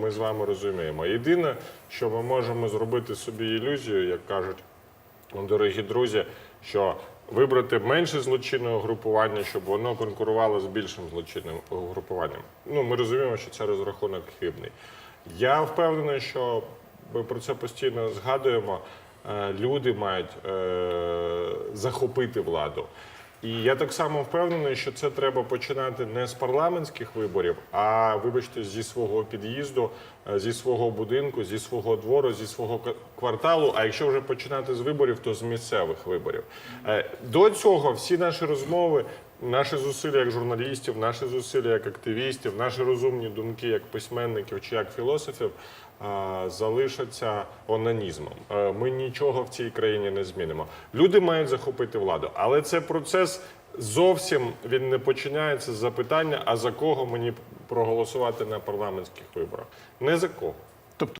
Ми з вами розуміємо. Єдине, що ми можемо зробити собі ілюзію, як кажуть дорогі друзі, що вибрати менше злочинне угрупування, щоб воно конкурувало з більшим злочинним угрупуванням. Ну, ми розуміємо, що це розрахунок хибний. Я впевнений, що ми про це постійно згадуємо. е, Люди мають е, захопити владу. І я так само впевнений, що це треба починати не з парламентських виборів, а вибачте, зі свого під'їзду, е, зі свого будинку, зі свого двору, зі свого кварталу. А якщо вже починати з виборів, то з місцевих виборів. Е, До цього всі наші розмови, наші зусилля як журналістів, наші зусилля як активістів, наші розумні думки як письменників чи як філософів залишаться онанізмом. Ми нічого в цій країні не змінимо. Люди мають захопити владу, але це процес зовсім він не починається з запитання, а за кого мені проголосувати на парламентських виборах. Не за кого.